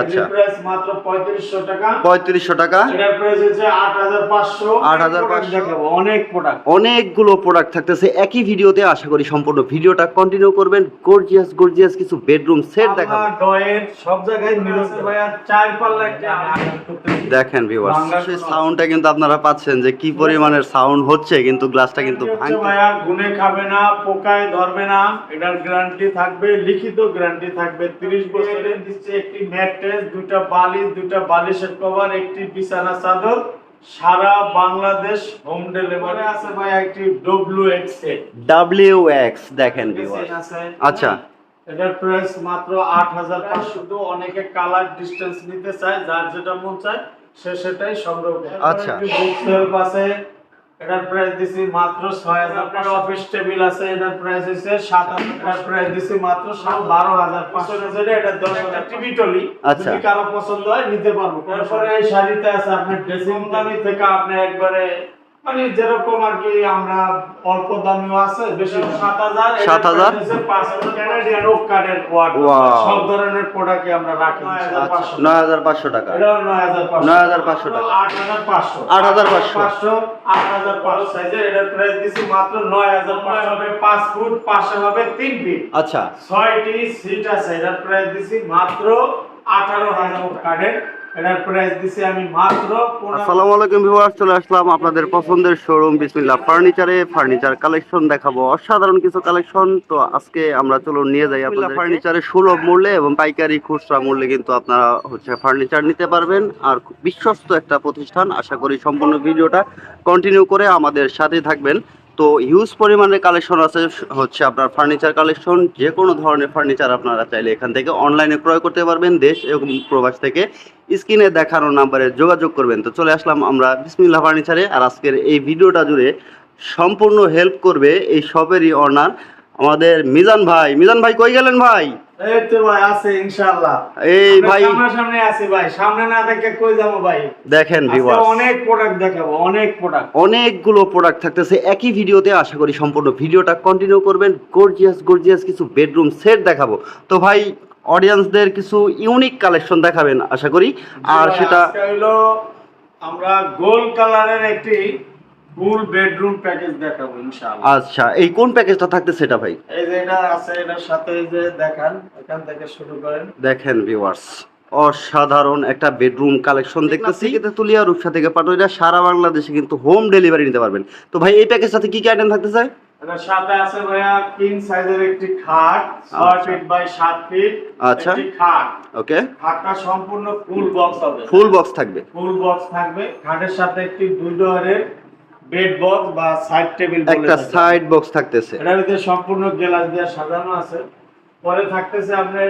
আচ্ছা। প্রাইস মাত্র টাকা। পঁয়ত্রিশশো টাকা। এটার প্রাইস হচ্ছে আট হাজার পাঁচশো। 8,500 দেখাবো অনেক প্রোডাক্ট অনেকগুলো প্রোডাক্ট থাকতেছে। একই ভিডিওতে আশা করি সম্পূর্ণ ভিডিওটা কন্টিনিউ করবেন। গর্জিয়াস গর্জিয়াস কিছু বেডরুম সেট দেখাবো। ডয়ের সব জায়গায় মিলছে ভাইয়া চার পাল্লা একটা দেখেন ভিউয়ার্স বাংলার সেই সাউন্ডটা কিন্তু আপনারা পাচ্ছেন যে কি পরিমাণের সাউন্ড হচ্ছে কিন্তু গ্লাসটা কিন্তু হচ্ছে ভাইয়া গুনে খাবে না পোকায় ধরবে না। এটার গ্যারান্টি থাকবে লিখিত গ্যারান্টি থাকবে। 30 বছরের দিচ্ছে একটি ম্যাট্রেস দুইটা বালিশ দুইটা বালিশের কভার একটি বিছানা চাদর সারা বাংলাদেশ হোম ডেলিভারি। আছে ভাইয়া একটি W X set W X দেখেন ভিউয়ার্স আছে। আচ্ছা। এটার প্রাইস মাত্র আট হাজার পাঁচশো। তো অনেকে কালার ডিস্টেন্স নিতে চায় যার যেটা মন চায় সে সেটাই সংগ্রহ করে। আচ্ছা। বুক সেলফ আছে। এটার প্রাইস দিছি মাত্র ছয় হাজার টাকা। অফিস টেবিল আছে এটার প্রাইস হচ্ছে সাত হাজার টাকার প্রাইস দিছি মাত্র সাত বারো হাজার পাঁচশো হাজার এটা দশ হাজার টিভি টলি আচ্ছা। যদি কারও পছন্দ হয় নিতে পারব। তারপরে এই শাড়িতে আছে আপনার ড্রেসিং দামি থেকে আপনি একবারে মানে যেরকম আর কি আমরা অল্প দামিও আছে বেশি সাত হাজার 7,000? পাঁচ ক্যানাডিয়ান ওক কার্ডের ওয়ার্ড সব ধরনের প্রোডাক্টই আমরা রাখি আচ্ছা নয় হাজার পাঁচশো টাকা। এটাও নয় হাজার পাঁচশো। 9,500 টাকা। আট হাজার পাঁচশো। 8,500 পাঁচশো। আট হাজার পাঁচশো সাইজের এটার প্রাইস দিছি মাত্র নয় হাজার পাঁচশো। হবে পাঁচ ফুট পাশে হবে তিন ফিট আচ্ছা। ছয়টি সিট আছে এটার প্রাইস দিছি মাত্র আঠারো হাজার কার্ডের এটার প্রাইস দিছি আমি মাত্র আসসালামু আলাইকুম ভিউয়ার্স চলে আসলাম আপনাদের পছন্দের শোরুম বিসমিল্লাহ ফার্নিচারে ফার্নিচার কালেকশন দেখাবো। অসাধারণ কিছু কালেকশন তো আজকে আমরা চলুন নিয়ে যাই আপনাদের ফার্নিচারে সুলভ মূল্যে এবং পাইকারি খুচরা মূল্যে কিন্তু আপনারা হচ্ছে ফার্নিচার নিতে পারবেন। আর বিশ্বস্ত একটা প্রতিষ্ঠান। আশা করি সম্পূর্ণ ভিডিওটা কন্টিনিউ করে আমাদের সাথে থাকবেন। তো হিউজ পরিমাণের কালেকশন আছে, হচ্ছে আপনার ফার্নিচার কালেকশন যে কোনো ধরনের ফার্নিচার আপনারা চাইলে এখান থেকে অনলাইনে ক্রয় করতে পারবেন, দেশ এবং প্রবাস থেকে। স্ক্রিনে দেখানো নাম্বারে যোগাযোগ করবেন। তো চলে আসলাম আমরা বিসমিল্লা ফার্নিচারে আর আজকের এই ভিডিওটা জুড়ে সম্পূর্ণ হেল্প করবে এই শপেরই অনার আমাদের মিজান ভাই। মিজান ভাই কই গেলেন ভাই? এই তো ভাই আছে ইনশাআল্লাহ। এই ভাই আছি ভাই। সামনে না দেখে কই যাব ভাই? দেখেন অনেক প্রোডাক্ট দেখাবো অনেক প্রোডাক্ট অনেকগুলো প্রোডাক্ট থাকতেছে একই ভিডিওতে আশা করি সম্পূর্ণ ভিডিওটা কন্টিনিউ করবেন। গর্জিয়াস গর্জিয়াস কিছু বেডরুম সেট দেখাবো। তো ভাই অডিয়েন্সদের কিছু ইউনিক কালেকশন দেখাবেন আশা করি। আর সেটা হলো আমরা গোল্ড কালারের একটি ফুল বেডরুম প্যাকেজ দেখাবো ইনশাআল্লাহ। আচ্ছা এই কোন প্যাকেজটা থাকতেছে এটা ভাই? এই যে এটা আছে এটার সাথে এই যে দেখান এখান থেকে শুরু করেন। দেখেন ভিউয়ার্স অসাধারণ একটা বেডরুম কালেকশন দেখতেছি। এটা তুলিয়া রূপসা থেকে পাটুরিয়া সারা বাংলাদেশে কিন্তু হোম ডেলিভারি নিতে পারবেন। তো ভাই এই প্যাকেজটাতে কি কি আইটেম থাকতেছে? এটার সাথে আছে ভাইয়া কিং সাইজের একটি খাট ছয় আচ্ছা। ফিট বাই সাত ফিট আচ্ছা। একটি খাট। ওকে খাটটা সম্পূর্ণ ফুল বক্স হবে। ফুল বক্স থাকবে। ফুল বক্স থাকবে। খাটের সাথে একটি দুই ডোয়ারের বেড বক্স বা সাইড টেবিল একটা সাইড বক্স থাকতেছে। এটার ভিতরে সম্পূর্ণ গ্লাস দিয়ে সাজানো আছে। পরে থাকতেছে আপনার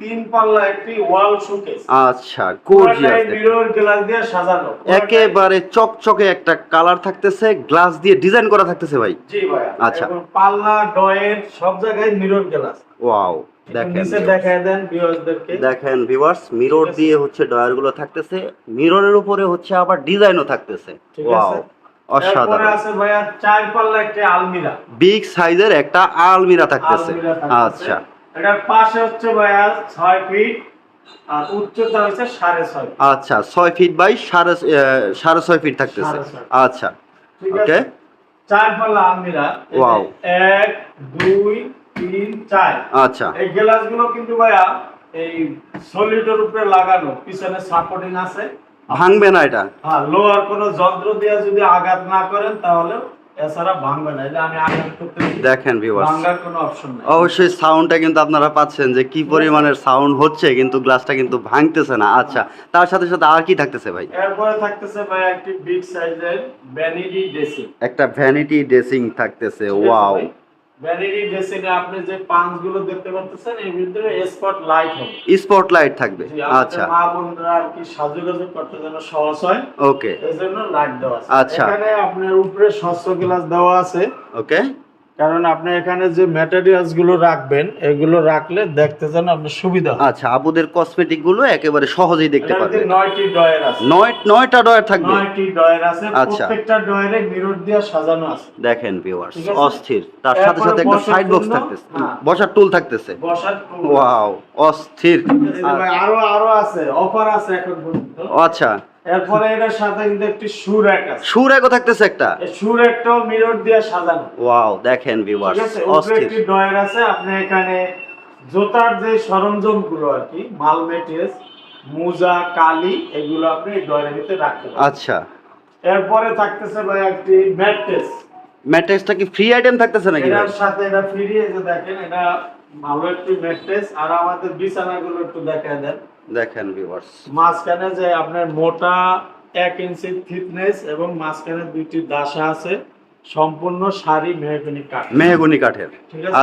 তিন পাল্লা একটি ওয়াল শোকেস। আচ্ছা গর্জিয়াস মিরর গ্লাস দিয়ে সাজানো। একেবারে চকচকে একটা কালার থাকতেছে গ্লাস দিয়ে ডিজাইন করা থাকতেছে ভাই। জি ভাইয়া আচ্ছা। পাল্লা ডয়ের সব জায়গায় মিরর গ্লাস ওয়াও দেখেন নিচে দেখায় দেন ভিউয়ার্সদেরকে দেখেন ভিউয়ার্স মিরর দিয়ে হচ্ছে ডয়ারগুলো থাকতেছে মিররের উপরে হচ্ছে আবার ডিজাইনও থাকতেছে। ওয়াও অসাধারণ। আছে ভাইয়া চার পাল্লা একটি আলমিরা। বিগ সাইজের একটা আলমিরা থাকতেছে। আচ্ছা। এটার পাশে হচ্ছে ভাইয়া ছয় ফিট আর উচ্চতা হচ্ছে সাড়ে ছয় ফিট। আচ্ছা ছয় ফিট বাই সাড়ে আহ, সাড়ে ছয় ফিট থাকতেছে। আচ্ছা। ওকে। চার পাল্লা আলমিরা। Wow. এক দুই তিন চার। আচ্ছা। এই গ্লাসগুলো কিন্তু ভাইয়া এই সলিডের উপরে লাগানো পিছনে সাপোর্টিং আছে। ভাঙবে না এটা। হ্যাঁ লোহার কোনো যন্ত্র দিয়ে যদি আঘাত না করেন তাহলে এছাড়া ভাঙবে না। এই আমি আঘাত করতে দেখেন ভিউয়ার্স ভাঙার কোনো অপশন নেই। অবশ্যই সাউন্ডটা কিন্তু আপনারা পাচ্ছেন যে কি পরিমাণের সাউন্ড হচ্ছে কিন্তু গ্লাসটা কিন্তু ভাঙতেছে না। আচ্ছা তার সাথে সাথে আর কি থাকতেছে ভাই? এরপরে থাকতেছে ভাই একটি বিগ সাইজের ভ্যানিটি ড্রেসিং একটা ভ্যানিটি ড্রেসিং থাকতেছে ওয়াও ভ্যানিটি ড্রেসিং আপনি যে পাঁচগুলো দেখতে পাচ্ছেন এর ভিতরে স্পট লাইট হবে। স্পট লাইট থাকবে। আচ্ছা। মা বোনরা আর কি সাজুগুজু করতে যেন সহজ হয় ওকে এই জন্য লাইট দেওয়া আছে। আচ্ছা। এখানে আপনার উপরে স্বচ্ছ গ্লাস দেওয়া আছে। ওকে কারণ আপনি এখানে যে ম্যাটেরিয়ালসগুলো রাখবেন এগুলো রাখলে দেখতে যেন আপনার সুবিধা হয়। আচ্ছা আপুদের কসমেটিকগুলো একেবারে সহজেই দেখতে পারবেন। নয়টি ডয়ার আছে। নয় নয়টা ডয়ার থাকবে? নয়টি ডয়ার আছে আচ্ছা। প্রত্যেকটা ডয়ারে মিরর দিয়ে সাজানো আছে। দেখেন ভিউয়ার্স অস্থির। তার সাথে সাথে একটা সাইড বক্স জন্য- থাকতেছে। হ্যাঁ। বসার টুল থাকতেছে। বসার টুল ওয়াও অস্থির। আরও আরও আছে অফার আছে এখন আচ্ছা। এরপরে এটার সাথে কিন্তু একটি আছে। সুর এগো থাকতেছে একটা? শু মিরর দিয়ে সাজানো। ওয়াও দেখেন ভিউয়ার্স ঠিক আছে উপরে একটি ডয়ার আছে আপনি এখানে জুতার যে আর কি মাল মোজা কালি এগুলো আপনি ডয়ারের ভিতরে রাখতে পারেন আচ্ছা। এরপরে থাকতেছে ভাই একটি ম্যাট্রেস। ম্যাট্রেসটা কি ফ্রি আইটেম থাকতেছে নাকি? এটার সাথে এটা ফ্রি এই যে দেখেন এটা ভালো একটি ম্যাট্রেস। আর আমাদের বিছানাগুলো একটু দেখা দেন। দেখেন ভিউয়ার্স মাঝখানে যে আপনার মোটা এক ইঞ্চি থিকনেস এবং মাঝখানে দুইটি দাসা আছে সম্পূর্ণ শাড়ি মেহগনি কাঠ। মেহগনি কাঠের।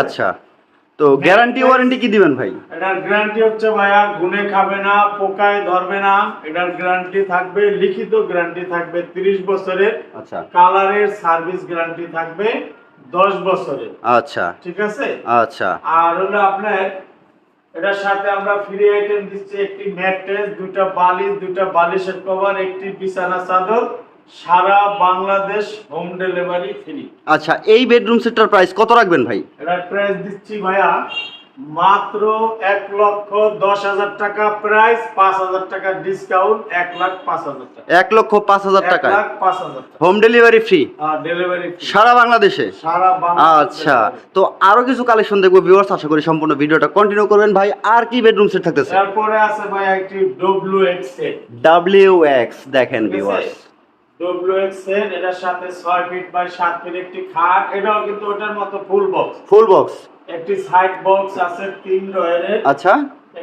আচ্ছা। তো গ্যারান্টি ওয়ারেন্টি কি দিবেন ভাই? এটার গ্যারান্টি হচ্ছে ভাইয়া গুনে খাবে না পোকায় ধরবে না। এটার গ্যারান্টি থাকবে লিখিত গ্যারান্টি থাকবে 30 বছরের। আচ্ছা। কালারের সার্ভিস গ্যারান্টি থাকবে 10 বছরের। আচ্ছা। ঠিক আছে? আচ্ছা। আর হলো আপনার এটার সাথে আমরা ফ্রি আইটেম দিচ্ছি একটি ম্যাট্রেস দুটা বালিশ দুটা বালিশের কভার একটি বিছানা চাদর। সারা বাংলাদেশ হোম ডেলিভারি ফ্রি। আচ্ছা এই বেডরুম সেটটার প্রাইস কত রাখবেন ভাই? এটার প্রাইস দিচ্ছি ভাইয়া মাত্র এক লক্ষ দশ হাজার টাকা প্রাইস পাঁচ হাজার টাকা ডিসকাউন্ট এক লাখ পাঁচ হাজার টাকা। এক লক্ষ পাঁচ হাজার লাখ পাঁচ হাজার টাকা। হোম ডেলিভারি ফ্রি ডেলিভারি সারা বাংলাদেশে? সারা আচ্ছা তো আরও কিছু কালেকশন দেখব ভিউয়ার্স আশা করি সম্পূর্ণ ভিডিওটা কন্টিনিউ করবেন। ভাই আর কি বেডরুম সেট থাকতেছে? তারপরে আছে ভাই একটি W X set W X দেখেন ভিউয়ার্স ডব্লিউ এক্স সেট এটার সাথে ছয় ফিট বাই সাত ফিট একটি খাট। এটাও কিন্তু ওটার মতো ফুল বক্স ফুল বক্স একটি সাইড বক্স আছে তিন ডয়ারের আচ্ছা।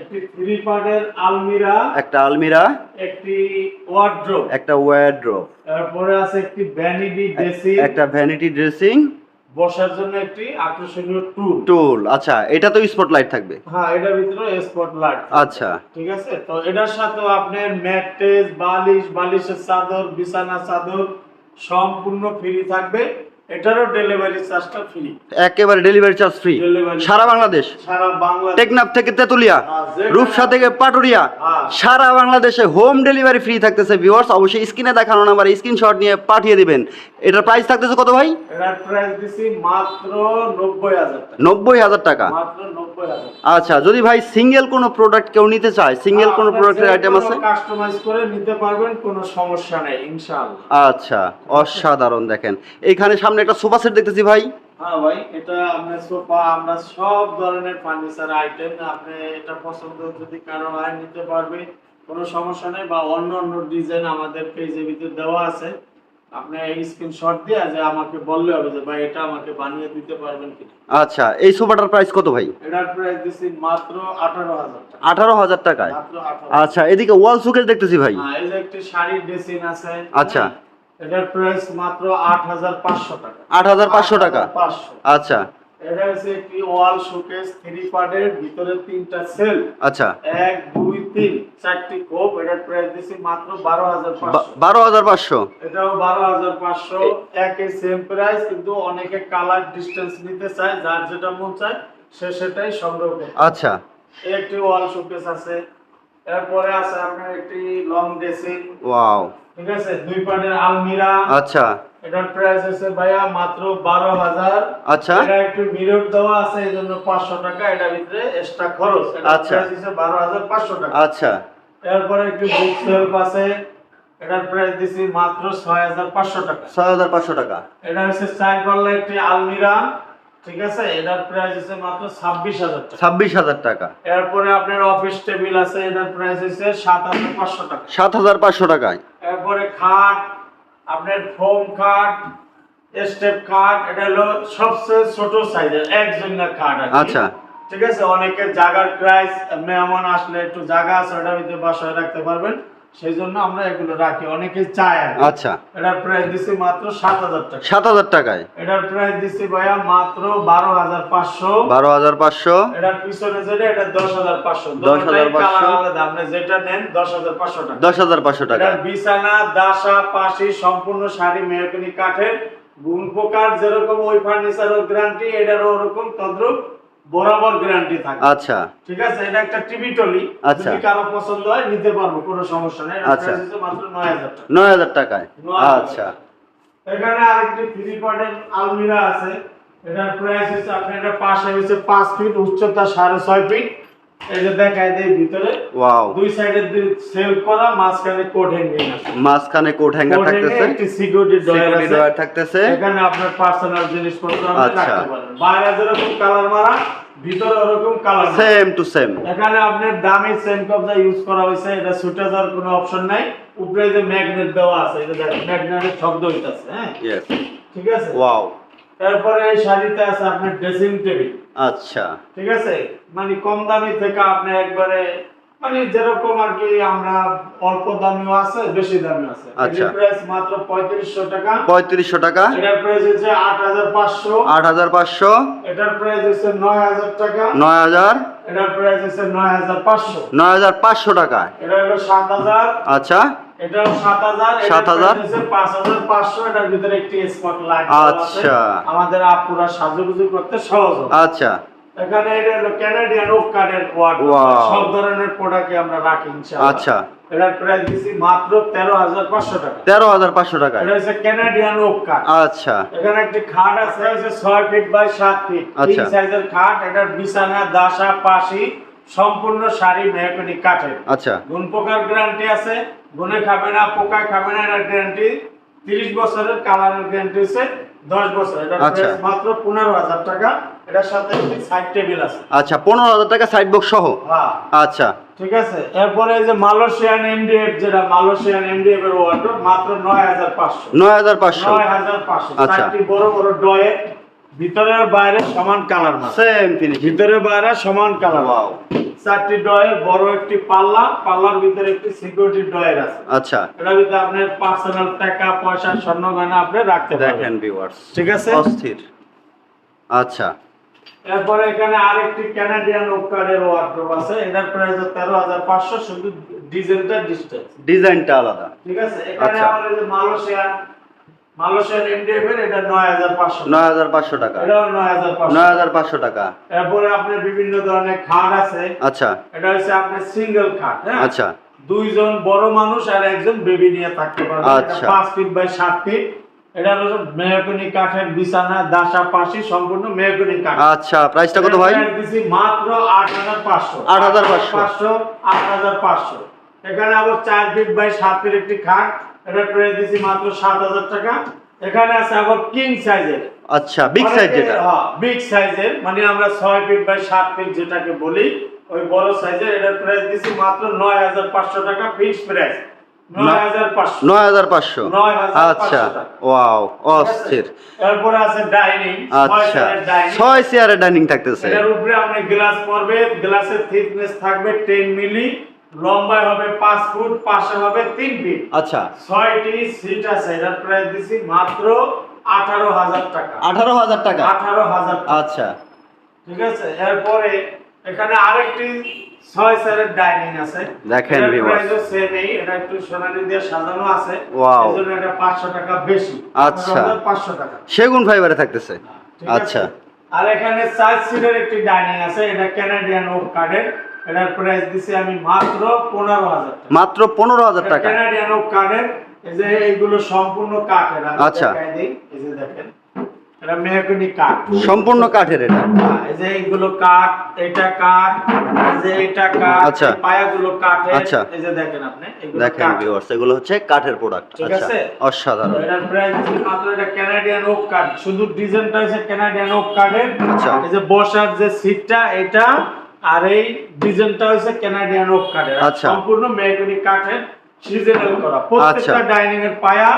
একটি থ্রি পার্টের আলমিরা। একটা আলমিরা। একটি ওয়ার্ড্রোব একটা ওয়ার্ড্রোব তারপরে আছে একটি ভ্যানিটি ড্রেসিং একটা ভ্যানিটি ড্রেসিং বসার জন্য একটি আকর্ষণীয় টুল টুল আচ্ছা এটা তো স্পটলাইট থাকবে। হ্যাঁ এটার ভিতরে স্পট লাইট আচ্ছা। ঠিক আছে? তো এটার সাথেও আপনার ম্যাট্রেস বালিশ বালিশের চাদর বিছানা চাদর সম্পূর্ণ ফ্রি থাকবে। এটারও ডেলিভারি চার্জটা ফ্রি একেবারে ডেলিভারি চার্জ ফ্রি সারা বাংলাদেশ। সারা বাংলাদেশ। টেকনাফ থেকে তেতুলিয়া হ্যাঁ, রূপসা থেকে পাটুরিয়া। হ্যাঁ। সারা বাংলাদেশে হোম ডেলিভারি ফ্রি থাকতেছে ভিউয়ার্স অবশ্যই স্ক্রিনে দেখানো নাম্বার স্ক্রিনশট নিয়ে পাঠিয়ে দিবেন। এটার প্রাইস থাকতেছে কত ভাই? এটার প্রাইস দিছি মাত্র নব্বই হাজার টাকা। নব্বই হাজার টাকা। মাত্র নব্বই হাজার আচ্ছা যদি ভাই সিঙ্গেল কোনো প্রোডাক্ট কেউ নিতে চায় সিঙ্গেল কোনো প্রোডাক্টের আইটেম আছে? কাস্টমাইজ করে নিতে পারবেন কোনো সমস্যা নেই ইনশাআল্লাহ। আচ্ছা অসাধারণ দেখেন। এইখানে সামনে একটা সোফা সেট দেখতেছি ভাই। হ্যাঁ ভাই এটা আমরা সোফা আমরা সব ধরনের ফার্নিচার আইটেম আপনি এটা পছন্দ যদি কারও হয় নিতে পারবে কোনো সমস্যা নেই বা অন্য অন্য ডিজাইন আমাদের পেজের ভিতরে দেওয়া আছে। আপনি স্ক্রিনশট দিয়ে যে আমাকে বললে হবে যে ভাই এটা আমাকে বানিয়ে দিতে পারবেন কিনা আচ্ছা এই সোফাটার প্রাইস কত ভাই? এটার প্রাইস দিছি মাত্র টাকা। টাকায়? মাত্র আচ্ছা এদিকে ওয়াল সুকেস দেখতেছি ভাই। হ্যাঁ এই যে একটি শাড়ির ড্রেসিং আছে। আচ্ছা। এটার প্রাইস মাত্র আট হাজার পাঁচশো টাকা। আট হাজার পাঁচশো টাকা? পাঁচশো। আচ্ছা। এটা হচ্ছে একটি ওয়াল শোকেস থ্রি পার্টের ভিতরে তিনটা সেল আচ্ছা। এক দুই তিন চারটি কোপ এটার প্রাইস দিছি মাত্র বারো হাজার বারো হাজার পাঁচশো? এটাও বারো হাজার পাঁচশো। একই সেম প্রাইস কিন্তু অনেকে কালার ডিস্টেন্স নিতে চায় যার যেটা মন চায় সে সেটাই সংগ্রহ করে আচ্ছা। একটি ওয়াল শোকেস আছে। এরপরে আছে আপনার একটি লং ড্রেসিং ওয়াও ঠিক আছে? দুই পার্টের আলমিরা। আচ্ছা। এটার প্রাইস আছে ভাইয়া মাত্র বারো হাজার। আচ্ছা। এটা একটু মিরর দেওয়া আছে এই জন্য পাঁচশো টাকা। এটার ভিতরে এক্সট্রা খরচ। আচ্ছা। প্রাইস বারো হাজার পাঁচশো টাকা। আচ্ছা। এরপরে একটু বুক সেলফ আছে। এটার প্রাইস দিচ্ছি মাত্র ছয় হাজার পাঁচশো টাকা। ছয় হাজার পাঁচশো টাকা। এটা হচ্ছে চার পাল্লা একটি আলমিরা। ঠিক আছে? এটার প্রাইস হচ্ছে মাত্র ছাব্বিশ হাজার টাকা। ছাব্বিশ হাজার টাকা। এরপরে আপনার অফিস টেবিল আছে এটার প্রাইস হচ্ছে সাত হাজার পাঁচশো টাকা। সাত হাজার পাঁচশো টাকায়। এরপরে খাট আপনার ফোম খাট স্টেপ খাট এটা হলো সবচেয়ে ছোট সাইজের একজনের খাট আচ্ছা। ঠিক আছে? অনেকের জায়গার প্রাইস মেহমান আসলে একটু জায়গা আছে ওটা ভিতরে বাসায় রাখতে পারবেন। সেই জন্য আমরা এগুলো রাখি। অনেকে চায় আচ্ছা। এটার প্রাইস দিচ্ছি মাত্র সাত হাজার টাকা। সাত হাজার টাকায়? এটার প্রাইস দিচ্ছি ভাইয়া মাত্র বারো হাজার পাঁচশো। বারো হাজার পাঁচশো। এটার পিছনে যেটা এটা দশ হাজার পাঁচশো। 10,500 আলাদা আপনি যেটা নেন দশ হাজার পাঁচশো টাকা। দশ হাজার পাঁচশো টাকা। বিছানা দাসা পাশি সম্পূর্ণ শাড়ি মেহগনি কাঠের গুণ পোকার যেরকম ওই ফার্নিচারের গ্যারান্টি এটারও ওরকম তদ্রুপ বরাবর গ্যারান্টি থাকে। আচ্ছা। ঠিক আছে? এটা একটা টিভি টলি। আচ্ছা। যদি কারও পছন্দ হয় নিতে পারব কোনো সমস্যা নেই। আচ্ছা। মাত্র নয় হাজার টাকা। নয় হাজার টাকায়? 9,000 আচ্ছা। এখানে আরেকটি থ্রি পয়েন্টের আলমিরা আছে। এটার প্রাইস হচ্ছে আপনার পাশে হচ্ছে পাঁচ ফিট উচ্চতা সাড়ে ছয় ফিট এই যে দেখায় দেয় ভিতরে ওয়াও। দুই সাইডে সেল করা মাঝখানে কোড হ্যাঙ্গিং মাঝখানে কোট হ্যাঙ্গার থাকতেছে? একটি সিকিউরিটি ডয়ার আছে। ডয়ার থাকতেছে? এখানে আপনার পার্সোনাল জিনিসপত্র আপনি। রাখতে পারেন। বাইরে যেরকম কালার মারা ভিতরে ওরকম কালার সেম টু সেম এখানে আপনার দামি সেম কবজা ইউজ করা হয়েছে এটা ছুটে যাওয়ার কোনো অপশন নাই। উপরে যে ম্যাগনেট দেওয়া আছে এটা দেখেন ম্যাগনেটের শব্দ হইতাছে হ্যাঁ? ঠিক আছে? ওয়াও তারপরে শাড়িতে আছে আপনার ড্রেসিং টেবিল আচ্ছা। ঠিক আছে? মানে কম দামি থেকে আপনি একবারে মানে যেরকম আর কি আমরা অল্প দামিও আছে বেশি আছে। আচ্ছা। প্রাইস মাত্র পঁয়ত্রিশশো টাকা। পঁয়ত্রিশশো টাকা। এটার প্রাইস হচ্ছে আট হাজার পাঁচশো। আট হাজার পাঁচশো। এটার প্রাইস হচ্ছে নয় হাজার টাকা। নয় হাজার এটার প্রাইস হচ্ছে নয় হাজার পাঁচশো। নয় হাজার পাঁচশো টাকায় এটা হলো সাত হাজার। আচ্ছা। এটাও এটার ভিতরে একটি স্মার্ট লাইট আচ্ছা। আমাদের আপুরা সাজুগুজু করতে সহজ আচ্ছা। এখানে এটা হলো ক্যানাডিয়ান ওক কার্ডের ওয়ার্ড সব ধরনের প্রোডাক্টই আমরা রাখি ইনশাআল্লাহ। আচ্ছা। এটার প্রাইস দিছি মাত্র তেরো হাজার পাঁচশো টাকা। টাকায় এটা হচ্ছে ক্যানাডিয়ান ওক আচ্ছা। এখানে একটি খাট আছে হচ্ছে ছয় ফিট বাই সাত ফিট তিন আচ্ছা। সাইজের খাট এটার বিছানা দাসা পাশি সম্পূর্ণ শাড়ি মেহগনি কাঠের। আচ্ছা। গুণ প্রকার গ্যারান্টি আছে। গুনে খাবে না পোকা খাবে না এটার গ্যারান্টি তিরিশ বছরের কালারের গ্যারান্টি হচ্ছে দশ বছর। এটা আচ্ছা। মাত্র পনেরো হাজার টাকা। এটার সাথে সাইড টেবিল আছে। আচ্ছা পনেরো হাজার টাকা সাইড বক্স সহ? হ্যাঁ। আচ্ছা। ঠিক আছে? এরপরে এই যে মালয়েশিয়ান এমডিএফ যেটা মালয়েশিয়ান এমডিএফ এর ওয়ার্ডরোব মাত্র নয় হাজার পাঁচশো। নয় হাজার পাঁচশো। নয় হাজার পাঁচশো। আচ্ছা। বড় বড় ডয়ে ভিতরে আর বাইরে সমান কালার সেম ফিনিশ ভিতরে বাইরে সমান কালার। ওয়াও চারটি ডয়ের বড় একটি পাল্লা পাল্লার ভিতরে একটি সিকিউরিটি ডয়ের আছে। আচ্ছা। এটার ভিতরে আপনার পার্সোনাল টাকা পয়সা স্বর্ণ গয়না আপনি রাখতে দেখেন ভিউয়ার্স ঠিক আছে? অস্থির। আচ্ছা। এরপরে এখানে আরেকটি ক্যানাডিয়ান ওকারের ওয়ার্ডরোব আছে। এটার প্রাইস তেরো হাজার পাঁচশো। শুধু ডিজেলটা ডিস্টেন্স ডিজাইনটা আলাদা। ঠিক আছে? এখানে আচ্ছা। আমাদের যে মালয়েশিয়ান এমডিএফ এর এটা হাজার পাঁচশো নয় হাজার পাঁচশো টাকা। এটাও নয় হাজার পাঁচশো। নয় হাজার পাঁচশো টাকা। এরপরে আপনার বিভিন্ন ধরনের খাট আছে। আচ্ছা। এটা হচ্ছে আপনার সিঙ্গেল খাট হ্যাঁ? আচ্ছা। দুইজন বড় মানুষ আর একজন বেবি নিয়ে থাকতে পারবে আচ্ছা। পাঁচ ফিট বাই সাত ফিট। এটা হলো মেহগনি কাঠের বিছানা দাসা পাশি সম্পূর্ণ মেহগনি কাঠ। আচ্ছা প্রাইসটা কত ভাই? দিছি মাত্র আট হাজার পাঁচশো। 8,500 পাঁচশো আট হাজার পাঁচশো। এখানে আবার চার ফিট বাই সাত ফিট একটি খাট। এটা প্রাইস দিছি মাত্র সাত হাজার টাকা। এখানে আছে আবার কিং সাইজের আচ্ছা বিগ সাইজ যেটা হ্যাঁ বিগ সাইজের মানে আমরা ছয় ফিট বাই সাত ফিট যেটাকে বলি ওই বড় সাইজের এটার প্রাইস দিছি মাত্র নয় হাজার পাঁচশো টাকা ফিক্স প্রাইস নয় হাজার পাঁচশো। নয় হাজার পাঁচশো? 9,500 আচ্ছা ওয়াও অস্থির। তারপরে আছে ডাইনিং আচ্ছা ছয় চেয়ারে ডাইনিং থাকতেছে। এটার উপরে আপনি গ্লাস পড়বে গ্লাসের থিকনেস থাকবে টেন মিলি লম্বায় হবে পাঁচ ফুট পাশে হবে তিন ফিট। আচ্ছা। ছয়টি সিট আছে এটার প্রাইস দিছি মাত্র আঠারো হাজার টাকা। আঠারো হাজার টাকা? আঠারো হাজার টাকা। আচ্ছা। ঠিক আছে এরপরে এখানে আরেকটি ছয় সেটের ডাইনিং আছে। দেখেন viewers। price ও এই, এটা একটু সোনালি দিয়ে সাজানো আছে। Wow. এজন্য এটা 500 টাকা বেশি। আচ্ছা। 500 টাকা। সেগুন ফাইবারে থাকতেছে। আচ্ছা। আর এখানে চার সিটের একটি ডাইনিং আছে এটা ক্যানাডিয়ান ওক কার্ডের এটার প্রাইস দিছি আমি মাত্র 15000 টাকা মাত্র পনেরো হাজার টাকা ক্যানাডিয়ান কার্ডের এই যে এইগুলো সম্পূর্ণ কাঠের আচ্ছা। এই যে দেখেন এটা মেহগনি কাঠ সম্পূর্ণ কাঠের এটা হ্যাঁ, এই যে এইগুলো কাঠ এটা কাঠ এই যে এটা কাঠ আচ্ছা। পায়াগুলো কাঠের আচ্ছা। এই যে দেখেন আপনি এগুলো দেখেন ভিউয়ার্স এগুলো হচ্ছে কাঠের প্রোডাক্ট ঠিক আচ্ছা আছে? অসাধারণ এটার প্রাইস মাত্র এটা ক্যানাডিয়ান ওক কাঠ শুধু ডিজাইনটা হচ্ছে ক্যানাডিয়ান ওক কাঠের আচ্ছা। এই যে বসার যে সিটটা এটা আর এই ডিজাইনটা হচ্ছে ক্যানাডিয়ান ওক কাঠের আচ্ছা। সম্পূর্ণ মেহগনি কাঠের সিজনাল করা। প্রত্যেকটা আচ্ছা। ডাইনিং এর পায়া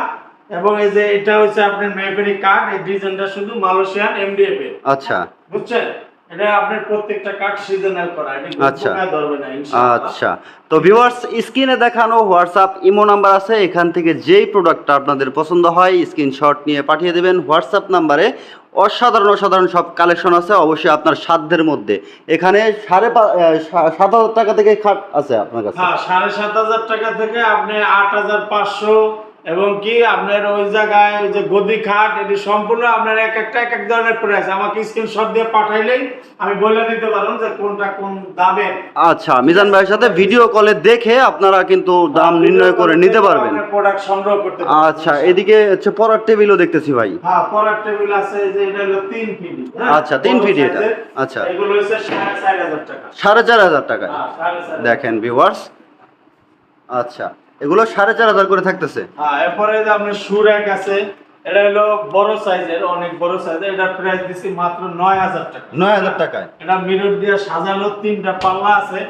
এবং এই যে এটা হচ্ছে আপনার মেহগনি কাঠ এই ডিজাইনটা শুধু মালয়েশিয়ান এমডিএফ এর আচ্ছা। বুঝছেন? এটা আপনার প্রত্যেকটা কাঠ সিজনাল করা। আচ্ছা। আচ্ছা। তো ভিউয়ার্স স্ক্রিনে দেখানো হোয়াটসঅ্যাপ ইমো নাম্বার আছে। এখান থেকে যেই প্রোডাক্টটা আপনাদের পছন্দ হয় স্ক্রিনশট নিয়ে পাঠিয়ে দেবেন। হোয়াটসঅ্যাপ নাম্বারে অসাধারণ অসাধারণ সব কালেকশন আছে। অবশ্যই আপনার সাধ্যের মধ্যে। এখানে সাড়ে সাত হাজার টাকা থেকে খাট আছে আপনার কাছে। হ্যাঁ সাড়ে সাত হাজার টাকা থেকে আপনি আট হাজার পাঁচশো এবং কি আপনার ওই জায়গায় ওই যে গদি খাট এটি সম্পূর্ণ আপনার এক একটা এক এক ধরনের প্রাইস আমাকে স্ক্রিনশট দিয়ে পাঠাইলেই আমি বলে দিতে পারলাম যে কোনটা কোন দামে। আচ্ছা মিজান ভাইয়ের সাথে ভিডিও কলে দেখে আপনারা কিন্তু দাম নির্ণয় করে নিতে পারবেন। প্রোডাক্ট সংগ্রহ করতে আচ্ছা এদিকে হচ্ছে পরার টেবিলও দেখতেছি ভাই। হ্যাঁ পরার টেবিল আছে যে এটা হলো তিন ফিট আচ্ছা, তিন feet এটা। আচ্ছা। এগুলো হচ্ছে সাড়ে চার হাজার টাকা। সাড়ে চার হাজার টাকা হ্যাঁ। দেখেন ভিউয়ার্স আচ্ছা। এগুলো সাড়ে চার হাজার করে থাকতেছে। হ্যাঁ এরপরে যে আপনার সুরেক আছে এটা হলো বড় সাইজের অনেক বড় সাইজের এটা প্রাইস দিছি মাত্র নয় হাজার টাকা। নয় হাজার টাকায়। এটা মিরর দিয়ে সাজানো তিনটা পাল্লা আছে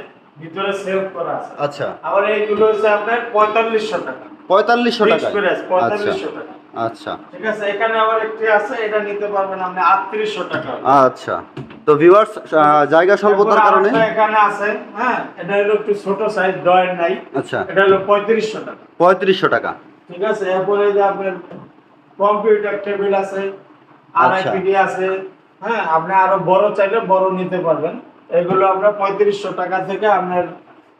ভিতরে সেলফ করা আছে। আচ্ছা। আবার এইগুলো হচ্ছে আপনার পঁয়তাল্লিশশো টাকা। পঁয়তাল্লিশশো টাকা আচ্ছা। পঁয়তাল্লিশশো টাকা। আচ্ছা। ঠিক আছে এখানে আবার একটি আছে এটা নিতে পারবেন আপনি আটত্রিশশো টাকা। আচ্ছা। তো ভিউয়ার্স জায়গা স্বল্পতার কারণে? এখানে আছে হ্যাঁ এটা হলো একটু ছোট সাইজ ডয়ের নাই। আচ্ছা। এটা হলো পঁয়ত্রিশশো টাকা। পঁয়ত্রিশশো টাকা। ঠিক আছে এরপরে যে আপনার কম্পিউটার টেবিল আছে আর আচ্ছা। আছে হ্যাঁ আপনি আরও বড় চাইলে বড় নিতে পারবেন। এগুলো আপনার পঁয়ত্রিশশো টাকা থেকে আপনার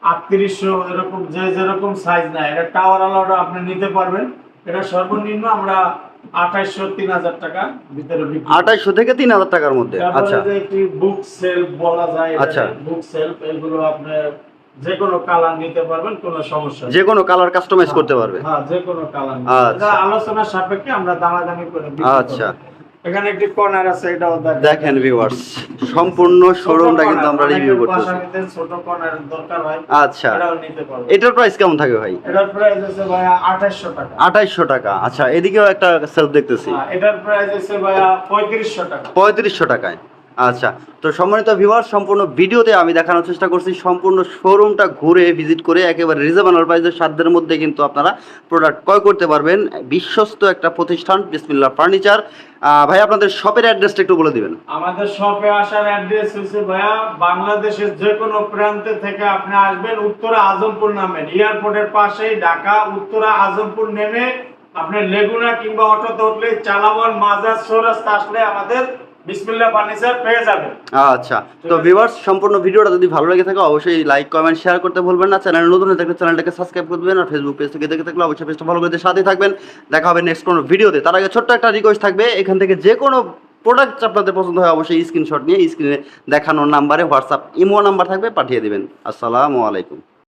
আটত্রিশশো এরকম যে যেরকম সাইজ না এটা টাওয়ার আলাদা আপনি নিতে পারবেন। এটা সর্বনিম্ন আমরা তিন হাজার টাকা ভিতরে বিক্রি থেকে তিন হাজার টাকার মধ্যে আচ্ছা একটি বুক সেলফ বলা যায় আচ্ছা। বুক সেলফ এগুলো আপনি যে কোনো কালার নিতে পারবেন কোনো সমস্যা নেই। যে কোনো কালার কাস্টমাইজ করতে পারবে হ্যাঁ যে কোনো কালার আচ্ছা। আলোচনার সাপেক্ষে আমরা দামাদামি করে আচ্ছা। এখানে একটি কর্নার আছে এটাও দেখেন ভিউয়ার্স সম্পূর্ণ শোরুমটা কিন্তু আমরা রিভিউ করতেছি। ছোট কর্নার দরকার হয় আচ্ছা এটাও নিতে এটার প্রাইস কেমন থাকে ভাই? এটার প্রাইস আছে ভাই 2800 টাকা। আঠাইশশো টাকা আচ্ছা এদিকেও একটা সেলফ দেখতেছি। হ্যাঁ, এটার প্রাইস আছে ভাই 3500 টাকা। পঁয়ত্রিশশো টাকায়। আচ্ছা তো সম্মানিত ভিউয়ার সম্পূর্ণ ভিডিওতে আমি দেখানোর চেষ্টা করছি, সম্পূর্ণ শোরুমটা ঘুরে ভিজিট করে একেবারে রিজনেবল প্রাইসের সাধ্যের মধ্যে কিন্তু আপনারা প্রোডাক্ট ক্রয় করতে পারবেন, বিশ্বস্ত একটা প্রতিষ্ঠান বিসমিল্লা ফার্নিচার ভাই, আপনাদের শপের অ্যাড্রেসটা একটু বলে দিবেন। আমাদের শপে আসার অ্যাড্রেস হচ্ছে ভাইয়া, বাংলাদেশের যে কোনো প্রান্তে থেকে আপনি আসবেন উত্তরা আজমপুর নামেন এয়ারপোর্টের পাশেই ঢাকা, উত্তরা আজমপুর নেমে আপনি লেগুনা কিংবা অটোতে উঠলে চালাবন, মাজার, সৌরাস্তা আসলে আমাদের বিসমিল্লা ফার্নিচার পেয়ে যাবেন। আচ্ছা তো ভিউয়ার্স সম্পূর্ণ ভিডিওটা যদি ভালো লেগে থাকে, অবশ্যই লাইক কমেন্ট শেয়ার করতে না। নতুন চ্যানেলটাকে আর ফেসবুক দেখে থাকলে অবশ্যই করে সাথে থাকবেন। দেখা হবে নেক্সট কোনো ভিডিওতে। একটা রিকোয়েস্ট থাকবে, এখান থেকে প্রোডাক্ট আপনাদের পছন্দ হয়, অবশ্যই নিয়ে নাম্বারে হোয়াটসঅ্যাপ ইমো নাম্বার থাকবে, পাঠিয়ে দেবেন। আসসালামু আলাইকুম।